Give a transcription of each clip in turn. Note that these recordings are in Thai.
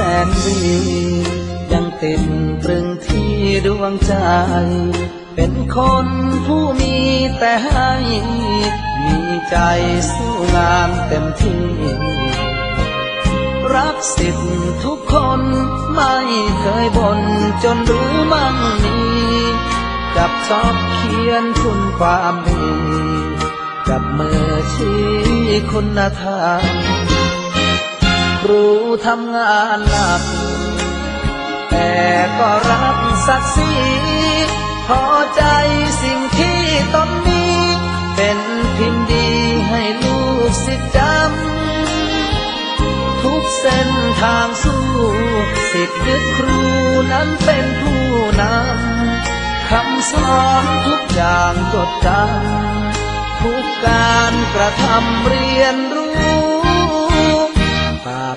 แสนดียังติดตรึงที่ดวงใจ เป็นคนผู้มีแต่ให้ มีใจสู้งานเต็มที่ รักสิทธิ์ทุกคนไม่เคยบ่นจนรู้มั่งมีกับชอบเขียนคุณความดี กับมือชี้คุณธรรม ครูทำงานหนัก แต่ก็รักศักดิ์ศรีพอใจสิ่งที่ตนมี เป็นพิมพ์ดีให้ลูกศิจำทุกเส้นทางสู้สิทธิ์ยึดครูนั้นเป็นผู้นำคำสอนทุกอย่างจดจำทุกการกระทำเรียนรู้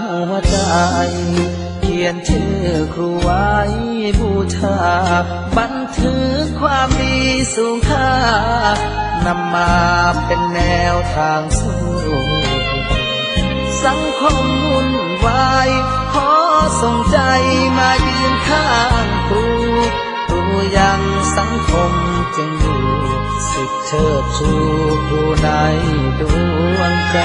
หัวใจ เขียนชื่อครูไว้บูชา บันทึกความดีสูงค่านำมาเป็นแนวทางสู้สังคมวุ่นวายขอส่งใจมายืนข้างครูครูยังสังคมจึงอยู่สิทธิเชิดชูครูในดวงใจ